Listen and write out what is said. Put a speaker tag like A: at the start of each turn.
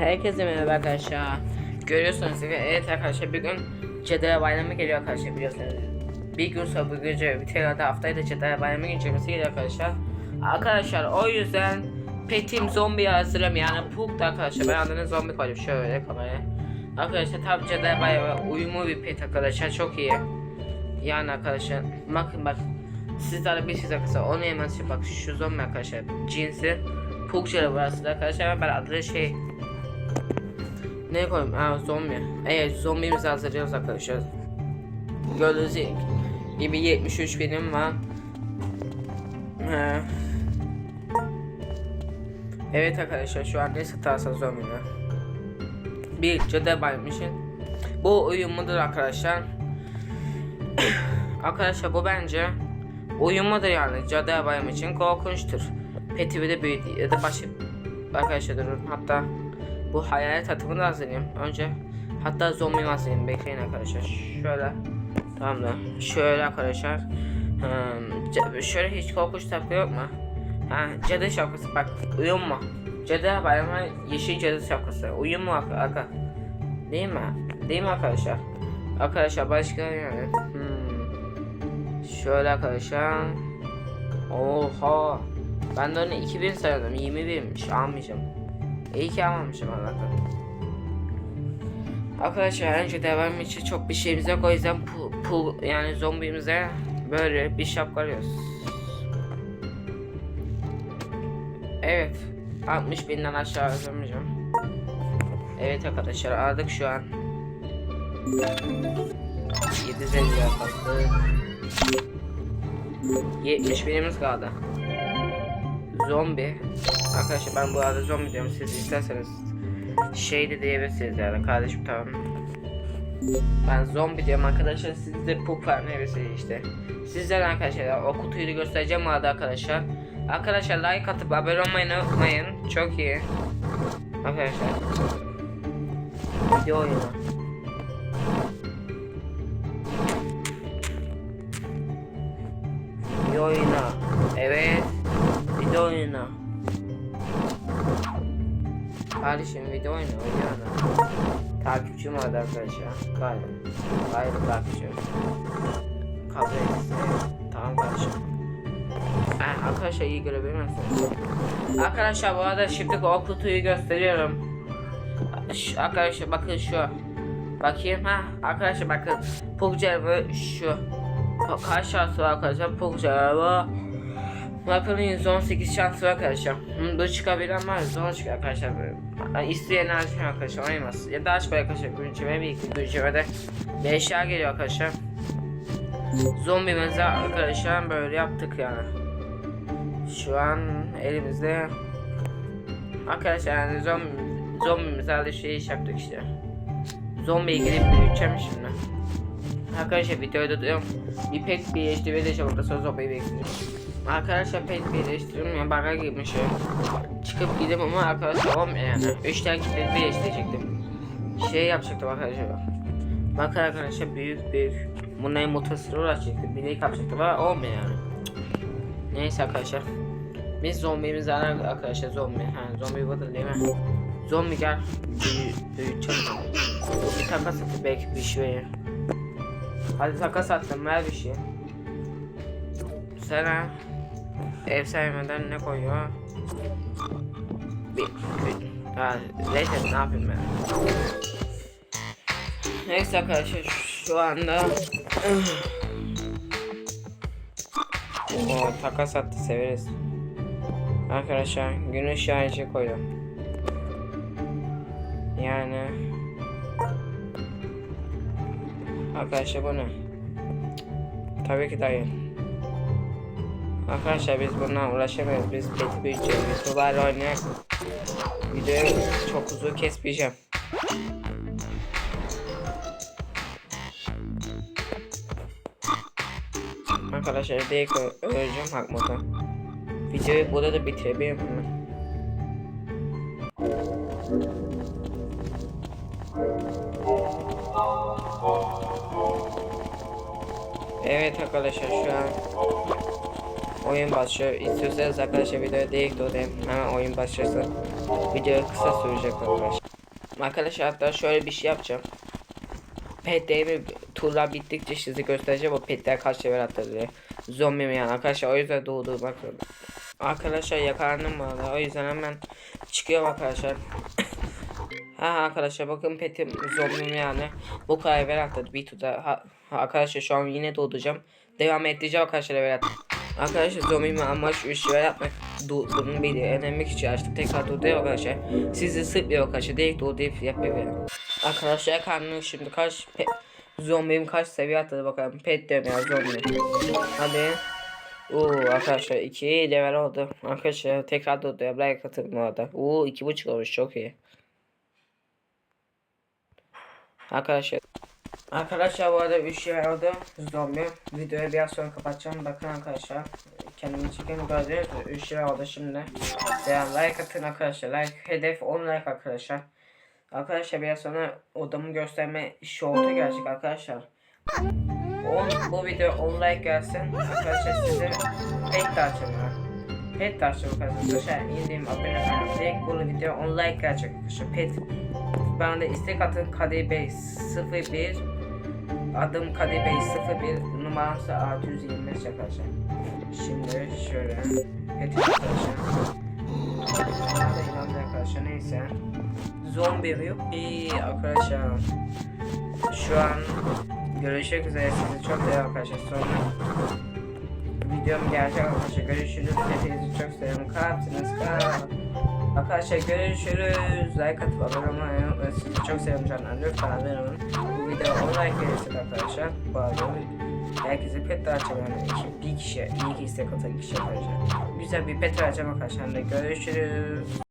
A: Herkese merhaba arkadaşlar. Görüyorsunuz gibi evet arkadaşlar bir gün Cedaya Bayramı geliyor arkadaşlar biliyorsunuz. Bir gün sonra bu gece bitiyor da haftaya da Cedaya Bayramı geçirmesi geliyor arkadaşlar. Arkadaşlar o yüzden petim zombi hazırım yani Puk da arkadaşlar ben adını zombi koydum şöyle kameraya. Arkadaşlar tabi Cedaya Bayramı uyumlu bir pet arkadaşlar çok iyi. Yani arkadaşlar bakın bak sizlerle bir şey arkadaşlar onu hemen şey bak şu zombi arkadaşlar cinsi Pukça'da burası da arkadaşlar ben adını şey ne koyayım? Aa zombi. Evet zombimizi hazırlıyoruz arkadaşlar. Gördüğünüz gibi 73 benim var. He. Evet arkadaşlar şu an ne satarsa zombi var. Bir cadı baymışın. Bu uyumludur arkadaşlar. arkadaşlar bu bence uyumludur yani cadı bayım için korkunçtur. Peti bir de büyüdü ya da başı arkadaşlar durun hatta bu hayalet atımı da hazırlayayım. Önce hatta zombi hazırlayayım. Bekleyin arkadaşlar. Şöyle. Tamam da. Şöyle arkadaşlar. Hmm, şöyle hiç korkunç tapı yok mu? Ha, cadı şapkası bak uyuma. Cadı bayramı yeşil cadı şapkası. Uyuma arka, arka. Değil mi? Değil mi arkadaşlar? Arkadaşlar başka yani. Hmm. Şöyle arkadaşlar. Oha. Ben de onu 2000 sayıyordum. 20 binmiş. Almayacağım. İyi ki almamışım Allah'tan. Arkadaşlar önce devam için çok bir şeyimiz yok o yüzden pu, pu yani zombimize böyle bir şapka alıyoruz. Evet 60 binden aşağı yazamayacağım. Evet arkadaşlar aldık şu an. 750 yaptı. 70 binimiz kaldı. Zombi. Arkadaşlar ben bu arada zombi diyorum siz isterseniz şey de diyebilirsiniz yani kardeşim tamam. Ben zombi diyorum arkadaşlar siz de puk falan diyebilirsiniz işte. Sizden arkadaşlar o kutuyu da göstereceğim arada arkadaşlar. Arkadaşlar like atıp abone olmayı unutmayın. Çok iyi. Arkadaşlar. Video oyunu. Video oyunu. Evet. Video oyunu. Kardeşim video oyunu oynuyor Takipçim vardı arkadaşlar. Galiba. Galiba takipçi. Kabul etsin. Tamam kardeşim. Eh, arkadaşlar iyi görebiliyor musunuz? Arkadaşlar bu arada şimdi o kutuyu gösteriyorum. Şu, arkadaşlar bakın şu. Bakayım ha arkadaşlar bakın. Pokcarımı şu. Kaç şansı var arkadaşlar? Pokcarımı Bakın 118 şansı var arkadaşlar. Bu çıkabilen var. Zor çıkıyor arkadaşlar. Yani isteyen açmıyor arkadaşlar. Oynamaz. Ya da açmıyor arkadaşlar. Günceme bir iki güncemede 5 geliyor arkadaşlar. Zombimizi arkadaşlar böyle yaptık yani. Şu an elimizde Arkadaşlar yani zombi zombimizi aldı şey iş yaptık işte. Zombiye girip büyüteceğim şimdi. Arkadaşlar videoda diyorum. Bir pek bir işte vereceğim orada sonra zombiyi bekliyorum. Arkadaşlar pek birleştiriyorum ya baka girmiş ya. Çıkıp gidip ama arkadaşlar olmuyor yani. 3 tane kitle birleştirecektim. Şey yapacaktım arkadaşlar. Bak arkadaşlar büyük büyük. Bunların motosiklet uğraşacaktım. Bileği kapacaktım ama olmuyor yani. Neyse arkadaşlar. Biz zombimiz arar arkadaşlar zombi. Ha zombi budur değil mi? Zombi gel. Büyü, büyüteceğim. Bir takas atı belki bir şey. Hadi takas attım ver bir şey. Sana ev sevmeden ne koyuyor? Bir, bir. Ha, neyse ne yapayım ben? Neyse arkadaşlar şu anda o takas attı severiz. Arkadaşlar güneş yağıcı koydum. Yani Arkadaşlar bu ne? Tabii ki dayı. Arkadaşlar biz bundan uğraşamayız. Biz pek büyüyeceğiz. Biz bunlarla oynayak. Videoyu çok uzun kesmeyeceğim. Arkadaşlar direkt öleceğim Hakmut'a. Videoyu burada da bitirebilirim? Evet arkadaşlar şu an oyun başlıyor. İstiyorsanız arkadaşlar videoya direkt döneyim. Hemen oyun başlasın. Video kısa sürecek arkadaşlar. Arkadaşlar hatta şöyle bir şey yapacağım. Petlerimi turlar bittikçe size göstereceğim o petler kaç level diye. Zombi mi yani arkadaşlar o yüzden doğdurmak zorunda. Arkadaşlar yakalandım arada o yüzden hemen çıkıyorum arkadaşlar. ha arkadaşlar bakın petim zombim yani bu kadar level atladı bir turda. Ha, arkadaşlar şu an yine doğduracağım. Devam edeceğim arkadaşlar level atladı. Arkadaşlar zombimi amaç 3 level yapmak doğduğunu bir önemli için açtık tekrar durduruyor arkadaşlar. Sizi sıkmıyor arkadaşlar direkt doğdurup yapıyor. Arkadaşlar karnım şimdi kaç zombim kaç seviye atladı bakalım. Pet diyorum ya zombi. Hadi. Oo arkadaşlar 2 level oldu. Arkadaşlar tekrar ya. Like atın bu arada. Oo 2.5 olmuş çok iyi. Arkadaşlar. Arkadaşlar bu arada 3 level oldu. Zombi. Videoyu biraz sonra kapatacağım. Bakın arkadaşlar. Kendimi çekin gördünüz mü? 3 level oldu şimdi. Ya like atın arkadaşlar. Like hedef 10 like arkadaşlar. Arkadaşlar biraz sonra odamı gösterme şovta gelecek arkadaşlar. 10, bu video 10 like gelsin. Arkadaşlar size pet de açacağım. Pet de açacağım arkadaşlar. İndiğim abone olmayı. Direkt bu video 10 like gelecek arkadaşlar. Pet. Bana da istek atın Kadir Bey 01 Adım Kadir Bey 01 numarası 625 arkadaşlar. Şimdi şöyle pet arkadaşlar. Bana da arkadaşlar neyse. Zombi yok? İyi arkadaşlar. Şu an görüşmek üzere sizi çok seviyorum arkadaşlar. Sonra videom gelecek arkadaşlar. Görüşürüz. Hepinizi çok seviyorum. Kalpsiniz kal. Arkadaşlar görüşürüz. Like atıp abone olmayı unutmayın. Çok seviyorum canlar. Lütfen abone olun. Bu videoya 10 like verirsek arkadaşlar. Bu arada herkese pet dağıtacağım yani. Bir kişi, bir iki istek atan kişi arkadaşlar. Güzel bir pet vereceğim arkadaşlar. Görüşürüz.